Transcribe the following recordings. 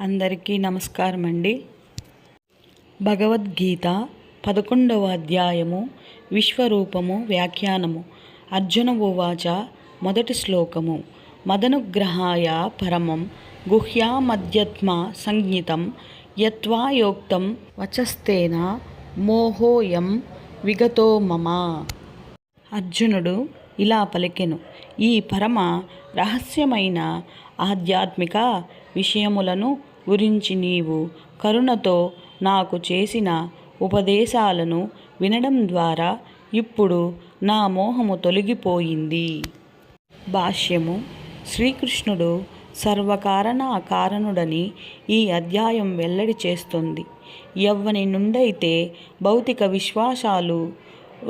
అందరికీ నమస్కారం అండి భగవద్గీత పదకొండవ అధ్యాయము విశ్వరూపము వ్యాఖ్యానము. అర్జున ఉవాచ మొదటి శ్లోకము. మదనుగ్రహాయ పరమం గుహ్యామధ్యత్మ సంజ్ఞితం యత్వాయోక్తం వచస్తేన మోహోయం విగతో మమ. అర్జునుడు ఇలా పలికెను. ఈ పరమ రహస్యమైన ఆధ్యాత్మిక విషయములను గురించి నీవు కరుణతో నాకు చేసిన ఉపదేశాలను వినడం ద్వారా ఇప్పుడు నా మోహము తొలగిపోయింది. భాష్యము శ్రీకృష్ణుడు సర్వకారణ కారణుడని ఈ అధ్యాయం వెల్లడి చేస్తుంది. ఎవ్వని నుండైతే భౌతిక విశ్వాసాలు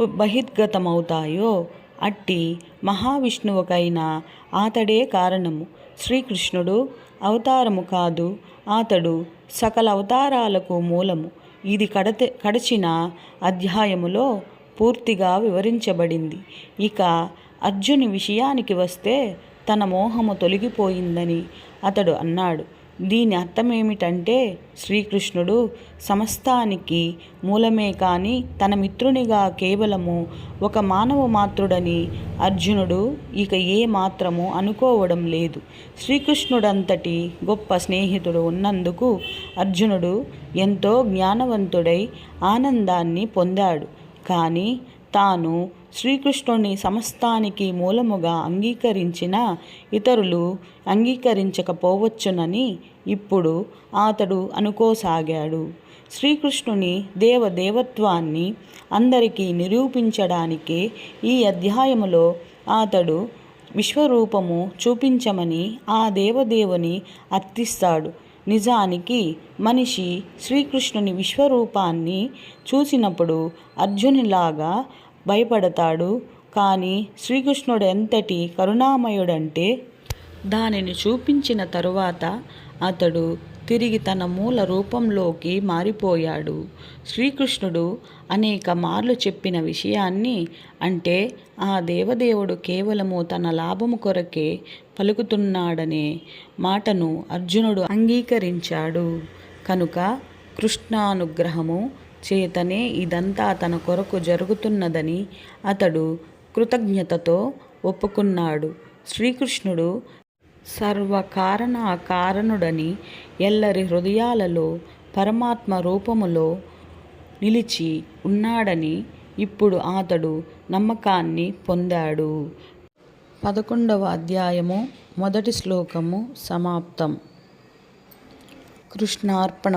బహిర్గతమవుతాయో అట్టి మహావిష్ణువుకైన అతడే కారణము. శ్రీకృష్ణుడు అవతారము కాదు అతడు సకల అవతారాలకు మూలము. ఇది కడత కడచిన అధ్యాయములో పూర్తిగా వివరించబడింది. ఇక అర్జుని విషయానికి వస్తే తన మోహము తొలగిపోయిందని అతడు అన్నాడు. దీని అర్థమేమిటంటే శ్రీకృష్ణుడు సమస్తానికి మూలమే కానీ తన మిత్రునిగా కేవలము ఒక మానవ మాత్రుడని అర్జునుడు ఇక ఏ మాత్రము అనుకోవడం లేదు. శ్రీకృష్ణుడంతటి గొప్ప స్నేహితుడు ఉన్నందుకు అర్జునుడు ఎంతో జ్ఞానవంతుడై ఆనందాన్ని పొందాడు. కానీ తాను శ్రీకృష్ణుని సమస్తానికి మూలముగా అంగీకరించిన ఇతరులు అంగీకరించకపోవచ్చునని ఇప్పుడు అతడు అనుకోసాగాడు. శ్రీకృష్ణుని దేవదేవత్వాన్ని అందరికీ నిరూపించడానికే ఈ అధ్యాయములో అతడు విశ్వరూపము చూపించమని ఆ దేవదేవుని అర్థిస్తాడు. నిజానికి మనిషి శ్రీకృష్ణుని విశ్వరూపాన్ని చూసినప్పుడు అర్జునిలాగా భయపడతాడు. కానీ శ్రీకృష్ణుడు ఎంతటి కరుణామయుడంటే దానిని చూపించిన తరువాత అతడు తిరిగి తన మూల రూపంలోకి మారిపోయాడు. శ్రీకృష్ణుడు అనేక మార్లు చెప్పిన విషయాన్ని అంటే ఆ దేవదేవుడు కేవలము తన లాభము కొరకే పలుకుతున్నాడనే మాటను అర్జునుడు అంగీకరించాడు. కనుక కృష్ణానుగ్రహము చేతనే ఇదంతా తన కొరకు జరుగుతున్నదని అతడు కృతజ్ఞతతో ఒప్పుకున్నాడు. శ్రీకృష్ణుడు సర్వకారణ కారణుడని ఎల్లరి హృదయాలలో పరమాత్మ రూపములో నిలిచి ఉన్నాడని ఇప్పుడు అతడు నమ్మకాన్ని పొందాడు. పదకొండవ అధ్యాయము మొదటి శ్లోకము సమాప్తం. కృష్ణార్పణం.